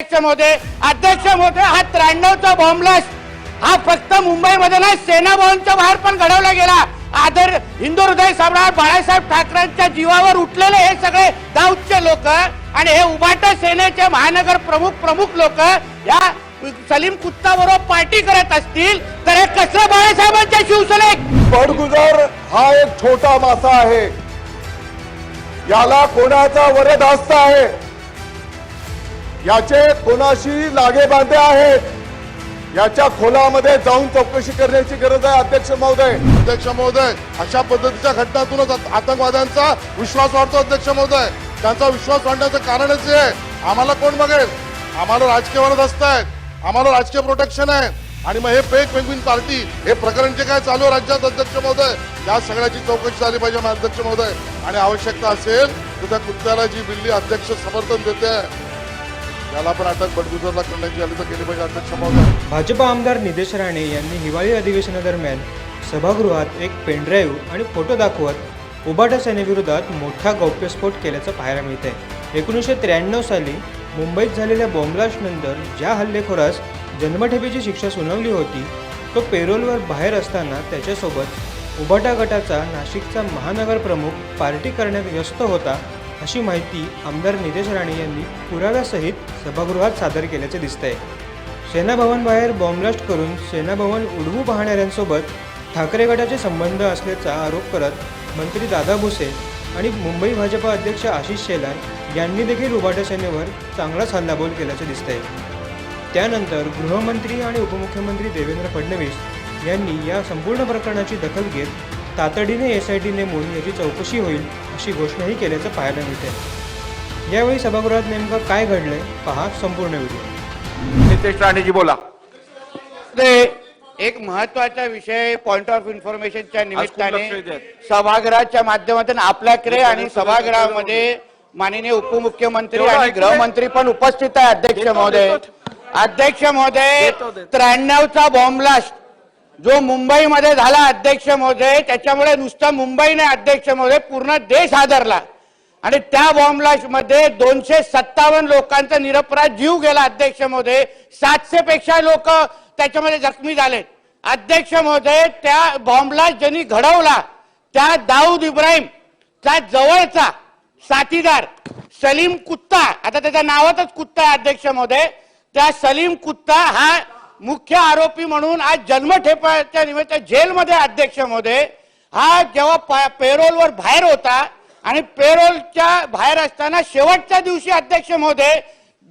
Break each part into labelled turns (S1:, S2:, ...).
S1: अध्यक्ष महोदय अध्यक्ष महोदय हा त्र्याण्णवचा बॉम्बलास्ट हा फक्त मुंबईमध्ये नाही सेना भवनच्या बाहेर पण घडवला गेला. आदर हिंदू हृदय सम्राट बाळासाहेब ठाकरेंच्या जीवावर उठलेले हे सगळे दाऊदचे लोक आणि हे उभाट सेनेचे महानगर प्रमुख प्रमुख लोक या सलीम कुत्ता बरोबर पार्टी करत असतील तर हे कसं बाळासाहेबांच्या शिवसेने
S2: बडगुजर हा एक छोटा मासा आहे. याला कोणाचा वरदहस्त आहे? याचे कोणाशी लागे बांधे आहेत? याच्या खोलामध्ये जाऊन चौकशी करण्याची गरज आहे अध्यक्ष महोदय.
S3: अध्यक्ष महोदय अशा पद्धतीच्या घटनातूनच आतंकवाद्यांचा विश्वास वाढतो अध्यक्ष महोदय. त्यांचा विश्वास वाढण्याचं कारणच आहे आम्हाला कोण बघेल? आम्हाला राजकीय वरद असतायत आम्हाला राजकीय प्रोटेक्शन आहे. आणि मग हे फेक पेंग्विन पार्टी हे प्रकरण जे काय चालू आहे राज्यात अध्यक्ष महोदय या सगळ्याची चौकशी झाली पाहिजे अध्यक्ष महोदय. आणि आवश्यकता असेल तर त्या कुत्त्याला जी बिल्ली अध्यक्ष समर्थन देते त्याला पण अटक बडगुजरला करण्याची आली तर केली पाहिजे अध्यक्ष
S4: भाजप आमदार नितेश राणे यांनी हिवाळी अधिवेशनादरम्यान सभागृहात एक पेनड्राईव्ह आणि फोटो दाखवत उबाटा सेनेविरोधात मोठा गौप्यस्फोट केल्याचं पाहायला मिळतंय. एकोणीसशे त्र्याण्णव साली मुंबईत झालेल्या बॉम्बलास्टनंतर ज्या हल्लेखोरास जन्मठेपेची शिक्षा सुनावली होती तो पेरोलवर बाहेर असताना त्याच्यासोबत उबाटा गटाचा नाशिकचा महानगर प्रमुख पार्टी करण्यात व्यस्त होता अशी माहिती आमदार नितेश राणे यांनी पुराव्यासहित सभागृहात सादर केल्याचे दिसतंय. सेनाभवनबाहेर बॉम्बलास्ट करून सेनाभवन उडवू पाहणाऱ्यांसोबत ठाकरे गटाचे संबंध असल्याचा आरोप करत मंत्री दादा भुसे आणि मुंबई भाजपा अध्यक्ष आशिष शेलार यांनी देखील उभाटा सेनेवर चांगलाच हल्लाबोल केल्याचे दिसतंय. त्यानंतर गृहमंत्री आणि उपमुख्यमंत्री देवेंद्र फडणवीस यांनी या संपूर्ण प्रकरणाची दखल घेत तातडीने एस आय टी नेमून याची चौकशी होईल अशी घोषणाही केल्याचं पाहायला मिळते यावेळी सभागृहात नेमकं काय घडलंय पहा संपूर्ण व्हिडिओ.
S1: नितेश राणेजी बोला. एक महत्त्वाचा विषय पॉइंट ऑफ इन्फॉर्मेशनच्या निमित्ताने सभागृहाच्या माध्यमातून आपल्याकडे आणि सभागृहामध्ये माननीय उपमुख्यमंत्री आणि गृहमंत्री पण उपस्थित आहे अध्यक्ष महोदय. अध्यक्ष महोदय त्र्याण्णवचा बॉम्बलास्ट जो मुंबईमध्ये झाला अध्यक्ष महोदय त्याच्यामुळे नुसतं मुंबई नाही अध्यक्ष महोदय पूर्ण देश हादरला. आणि त्या बॉम्बलास्टमध्ये दोनशे सत्तावन्न लोकांचा निरपराध जीव गेला अध्यक्ष महोदय. सातशे पेक्षा लोक त्याच्यामध्ये जखमी झाले अध्यक्ष महोदय त्या बॉम्बलास्ट ज्यांनी घडवला त्या दाऊद इब्राहिम चा जवळचा साथीदार सलीम कुत्ता आता त्याच्या नावातच कुत्ता आहे अध्यक्ष महोदय. त्या सलीम कुत्ता हा मुख्य आरोपी म्हणून आज जन्मठेपाच्या निमित्त जेलमध्ये अध्यक्ष महोदय हा जेव्हा पेरोलवर बाहेर होता आणि पेरोलच्या बाहेर असताना शेवटच्या दिवशी अध्यक्ष महोदय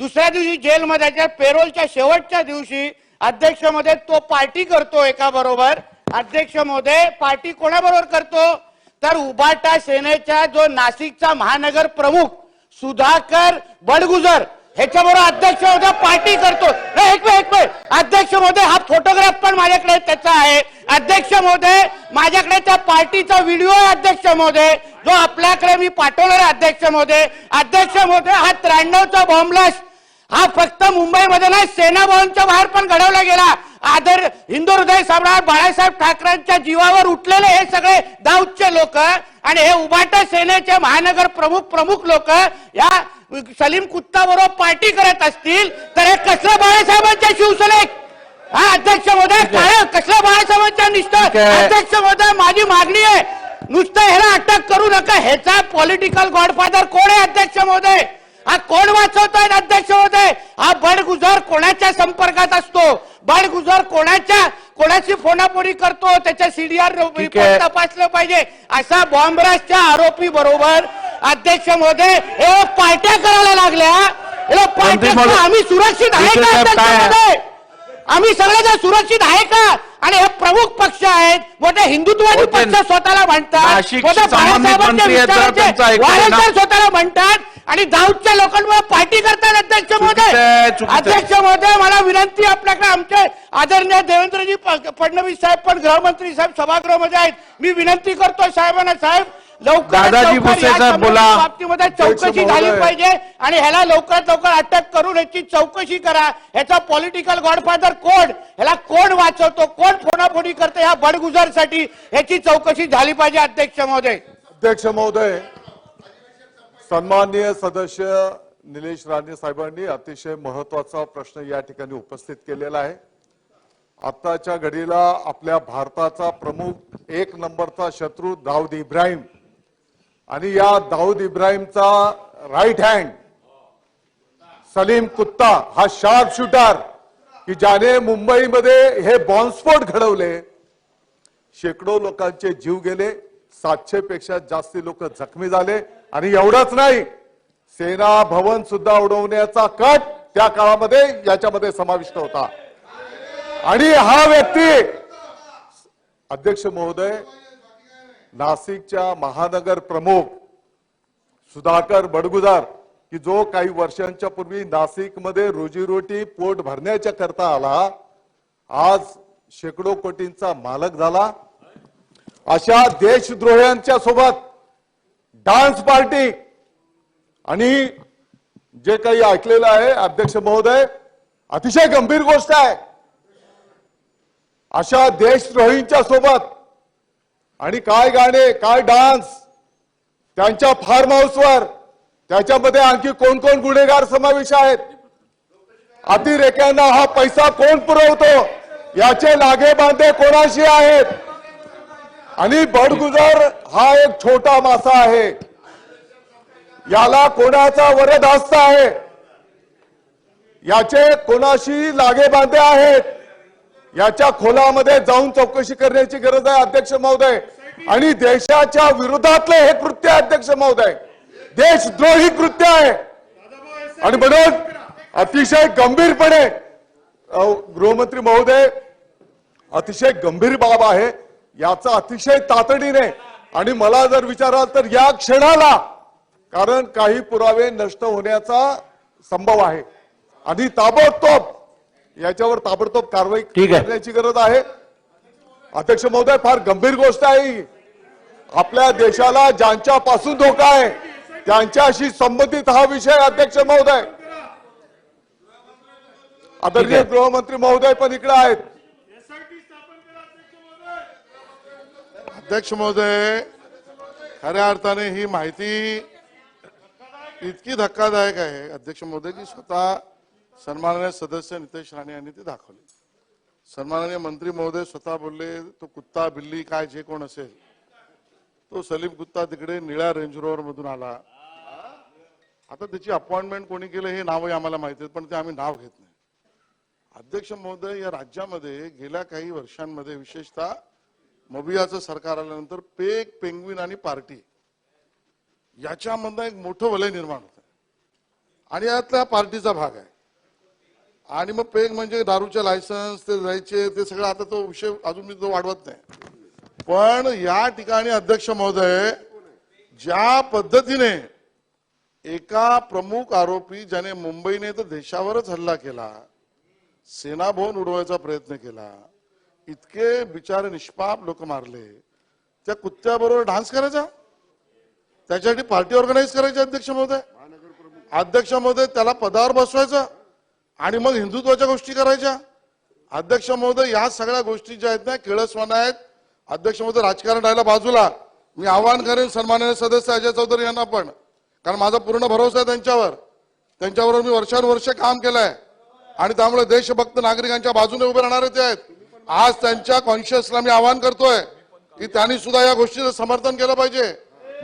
S1: दुसऱ्या दिवशी जेलमध्ये त्या पेरोलच्या शेवटच्या दिवशी अध्यक्ष महोदय तो पार्टी करतो एका बरोबर. अध्यक्ष महोदय पार्टी कोणाबरोबर करतो? तर उबाटा सेनेचा जो नाशिकचा महानगर प्रमुख सुधाकर बडगुजर. ह्याच्याबरोबर अध्यक्ष महोदय पार्टी करतो नाही, एक एक अध्यक्ष महोदय हा फोटोग्राफ पण माझ्याकडे त्याचा आहे. अध्यक्ष महोदय माझ्याकडे त्या पार्टीचा व्हिडिओ आहे अध्यक्ष महोदय. जो आपल्याकडे मी पाठवणार आहे अध्यक्ष महोदय. अध्यक्ष महोदय हा त्र्याण्णवचा बॉम्बलास्ट हा फक्त मुंबईमध्ये नाही सेना भवनच्या बाहेर पण घडवला गेला. आदर हिंदू हृदय सम्राट बाळासाहेब ठाकरेंच्या जीवावर उठलेले हे सगळे दाऊदचे लोक आणि हे उभाटा सेनेचे महानगर प्रमुख प्रमुख लोक या सलीम कुत्ता बरोबर पार्टी करत असतील तर हे कसलं बाळासाहेबांच्या शिवसेनेत? हा अध्यक्ष महोदय काय कसलं बाळासाहेबांच्या निष्ठा अध्यक्ष महोदय माझी मागणी आहे. नुसतं ह्याला अटक करू नका. ह्याचा पॉलिटिकल गॉडफादर कोण आहे अध्यक्ष महोदय? हा कोण वाचवतोय अध्यक्ष महोदय? हा बडगुजर कोणाच्या संपर्कात असतो? बडगुजर कोणाच्या कोणाची फोनाफोनी करतो? त्याच्या सीडीआर तपासलं पाहिजे. असा बॉम्बराजच्या आरोपी बरोबर अध्यक्ष महोदय हे पार्ट्या करायला लागल्या. पार्ट्या आम्ही सुरक्षित आहे का आम्ही सगळेजण सुरक्षित आहे का? आणि हे प्रमुख पक्ष आहेत. मोठे हिंदुत्ववादी
S5: होते.
S1: पक्ष स्वतःला म्हणतात. बाळासाहेबांच्या विचाराचे स्वतःला म्हणतात. आणि दाऊदच्या लोकांमुळे पार्टी करतात अध्यक्ष महोदय. अध्यक्ष महोदय मला विनंती आपल्याकडे. आमचे आदरणीय देवेंद्रजी फडणवीस साहेब पण गृहमंत्री साहेब सभागृहामध्ये आहेत. मी विनंती करतोय साहेबांना. साहेब
S5: दादाजी भुसे साहेब बोला.
S1: बाबतीमध्ये चौकशी झाली. पाहिजे आणि ह्याला लवकरात लवकर अटक करून ह्याची चौकशी करा. ह्याचा पॉलिटिकल गॉडफादर कोण? ह्याला कोण वाचवतो? कोण फोडाफोडी करतो ह्या बडगुजरसाठी? ह्याची चौकशी झाली पाहिजे अध्यक्ष महोदय.
S2: अध्यक्ष महोदय सन्माननीय सदस्य निलेश राणे साहेबांनी अतिशय महत्त्वाचा प्रश्न या ठिकाणी उपस्थित केलेला आहे. आताच्या घडीला आपल्या भारताचा प्रमुख एक नंबरचा शत्रू दाऊद इब्राहिम आणि या दाऊद इब्राहिमचा राईट हँड सलीम कुत्ता हा शार्प शूटर की ज्याने मुंबईमध्ये हे बॉम्बस्फोट घडवले. शेकडो लोकांचे जीव गेले सातशे पेक्षा जास्ती लोक जखमी झाले आणि एवढंच नाही सेना भवन सुद्धा उडवण्याचा कट त्या काळामध्ये याच्यामध्ये समाविष्ट होता. आणि हा व्यक्ती अध्यक्ष महोदय नाशिकच्या महानगर प्रमुख सुधाकर बडगुजार की जो काही वर्षांच्या पूर्वी नाशिकमध्ये रोजीरोटी पोट भरण्याच्या करता आला आज शेकडो कोटींचा मालक झाला. अशा देशद्रोह्यांच्या सोबत डान्स पार्टी आणि जे काही ऐकलेलं आहे अध्यक्ष महोदय अतिशय गंभीर गोष्ट आहे. अशा देशद्रोहींच्या सोबत आणि काय गाणे काय डान्स त्यांच्या फार्म हाऊसवर त्याच्यामध्ये आणखी कोण कोण गुन्हेगार समावेश आहेत? अतिरेक्यांना हा पैसा कोण पुरवतो? याचे लागे बांधे कोणाशी आहेत? आणि बडगुजर हा एक छोटा मासा आहे. याला कोणाचा वरदहस्त आहे? याचे कोणाशी लागे बांधे आहेत? याच्या खोलामध्ये जाऊन चौकशी करण्याची गरज आहे अध्यक्ष महोदय. आणि देशाच्या विरोधातले हे कृत्य अध्यक्ष महोदय. देशद्रोही कृत्य आहे. आणि म्हणून अतिशय गंभीरपणे गृहमंत्री महोदय अतिशय गंभीर बाब आहे. याचा अतिशय तातडीने आणि मला जर विचाराल तर या क्षणाला कारण काही पुरावे नष्ट होण्याचा संभव आहे. आणि ताबडतोब याच्यावर ताबडतोब कारवाई. करण्याची गरज आहे. अध्यक्ष महोदय फार गंभीर गोष्ट आहे. आपल्या देशाला ज्यांच्यापासून धोका आहे त्यांच्याशी संबंधित हा विषय अध्यक्ष महोदय. आदरणीय गृहमंत्री महोदय पण इकडे आहेत.
S3: अध्यक्ष महोदय खऱ्या अर्थाने ही माहिती इतकी धक्कादायक आहे. अध्यक्ष महोदय की स्वतः सन्माननीय सदस्य नितेश राणे यांनी ती दाखवली. सन्माननीय मंत्री महोदय स्वतः बोलले तो कुत्ता बिल्ली काय जे कोण असेल तो सलीम कुत्ता तिकडे निळ्या रेंज रोवर मधून आला. आता त्याची अपॉइंटमेंट कोणी केलं हे नावही आम्हाला माहिती आहेत पण ते आम्ही नाव घेत नाही. अध्यक्ष महोदय या राज्यामध्ये गेल्या काही वर्षांमध्ये विशेषतः मबियाचं सरकार आल्यानंतर पेक पेंग्विन आणि पार्टी याच्यामधनं एक मोठं वलय निर्माण होत. आहे आणि यातल्या पार्टीचा भाग आहे. आणि मग पेग म्हणजे दारूचे लायसन्स ते जायचे ते सगळं आता तो विषय अजून मी तो वाढवत नाही. पण या ठिकाणी अध्यक्ष महोदय ज्या पद्धतीने एका प्रमुख आरोपी ज्याने मुंबईने तर देशावरच हल्ला केला सेनाभवन उडवायचा प्रयत्न केला इतके बिचारे निष्पाप लोक मारले त्या कुत्त्याबरोबर डान्स करायचा? त्याच्यासाठी पार्टी ऑर्गनाईज करायची अध्यक्ष महोदय? अध्यक्ष महोदय त्याला पदावर बसवायचं? आणि मग हिंदुत्वाच्या गोष्टी करायच्या. अध्यक्ष महोदय या सगळ्या गोष्टी ज्या आहेत ना केळसवाना आहेत. अध्यक्ष महोदय राजकारण राहिला बाजूला. मी आवाहन करेन सन्माननीय सदस्य अजय चौधरी यांना पण. कारण माझा पूर्ण भरोसा आहे त्यांच्यावर. त्यांच्याबरोबर मी वर्षानुवर्ष काम केलंय. आणि त्यामुळे देशभक्त नागरिकांच्या बाजूने उभे राहणारे ते आहेत. आज त्यांच्या कॉन्शियसला मी आवाहन करतोय की त्यांनी सुद्धा या गोष्टीचं समर्थन केलं पाहिजे.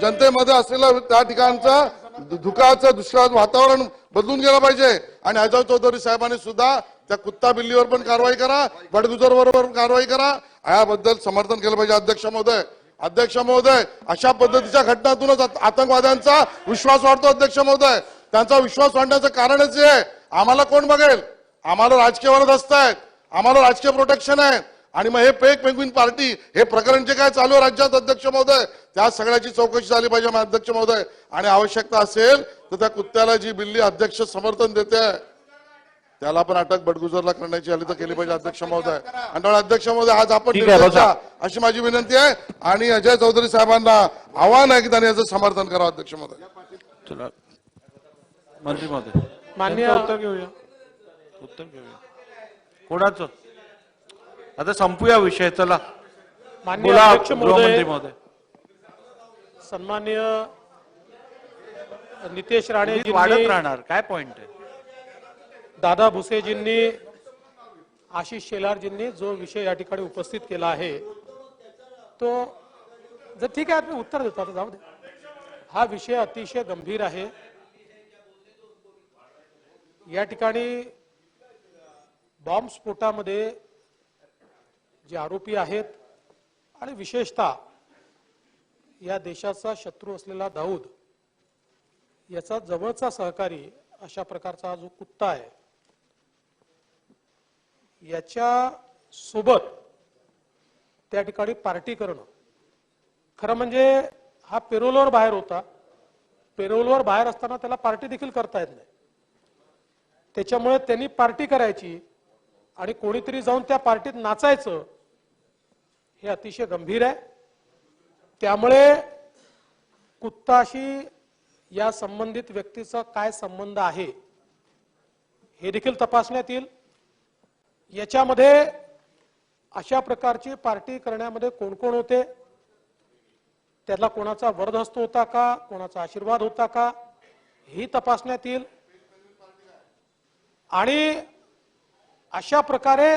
S3: जनतेमध्ये असलेलं त्या ठिकाणचं धुकाचं दुष्काळ वातावरण बदलून गेलं पाहिजे. आणि अजय चौधरी साहेबांनी सुद्धा त्या कुत्ता बिल्लीवर पण कारवाई करा बडगुजर बरोबर कारवाई करा. याबद्दल समर्थन केलं पाहिजे अध्यक्ष महोदय. अध्यक्ष महोदय अशा पद्धतीच्या घटनातूनच आतंकवाद्यांचा विश्वास वाढतो अध्यक्ष महोदय. त्यांचा विश्वास वाढण्याचं कारणच हे आहे. आम्हाला कोण बघेल? आम्हाला राजकीय वरद आहेत. आम्हाला राजकीय प्रोटेक्शन आहे आणि मग हे पेक पेंग्विन पार्टी हे प्रकरण जे काय चालू आहे राज्यात अध्यक्ष महोदय त्या सगळ्याची चौकशी झाली पाहिजे मग अध्यक्ष महोदय. आणि आवश्यकता असेल तर त्या कुत्त्याला जी बिल्ली अध्यक्ष समर्थन देते त्याला पण अटक बडगुजरला करण्याची आली तर केली पाहिजे अध्यक्ष महोदय. आणि त्यामुळे अध्यक्ष महोदय आज आपण अशी माझी विनंती आहे. आणि अजय चौधरी साहेबांना आव्हान आहे की त्यांनी याचं समर्थन करावं अध्यक्ष महोदय.
S5: चला. मंत्री महोदय.
S6: माननीय
S5: त्यांचं उत्तर घेऊया. उत्तर घेऊया. कोणाचं? आता संपूया विषय चला.
S6: माननीय अध्यक्ष महोदय. सन्माननीय नितेश
S5: उगीच वाढत राहणार काय पॉइंट आहे?
S6: दादा भुसेजींनी आशिष शेलारजींनी जो विषय या ठिकाणी उपस्थित केला आहे तो जर ठीक आहे मी उत्तर देतो आता जाऊ दे. हा विषय अतिशय गंभीर आहे. या ठिकाणी बॉम्बस्फोटामध्ये जे आरोपी आहेत आणि विशेषतः या देशाचा शत्रू असलेला दाऊद याचा जवळचा सहकारी अशा प्रकारचा जो कुत्ता आहे याच्या सोबत त्या ठिकाणी पार्टी करणं. खरं म्हणजे हा पेरोलवर बाहेर होता. पेरोलवर बाहेर असताना त्याला पार्टी देखील करता येत नाही. त्याच्यामुळे त्यांनी पार्टी करायची आणि कोणीतरी जाऊन त्या पार्टीत नाचायचं हे अतिशय गंभीर आहे. त्यामुळे कुत्ताशी या संबंधित व्यक्तीचा काय संबंध आहे हे देखील तपासण्यात येईल. याच्यामध्ये अशा प्रकारची पार्टी करण्यामध्ये कोण कोण होते? त्याला कोणाचा वरदहस्त होता का? कोणाचा आशीर्वाद होता का? ही तपासण्यात येईल. आणि अशा प्रकारे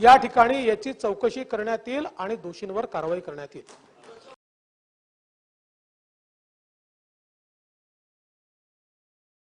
S6: या ठिकाणी याची चौकशी करण्यात येईल आणि दोषींवर कारवाई करण्यात येईल.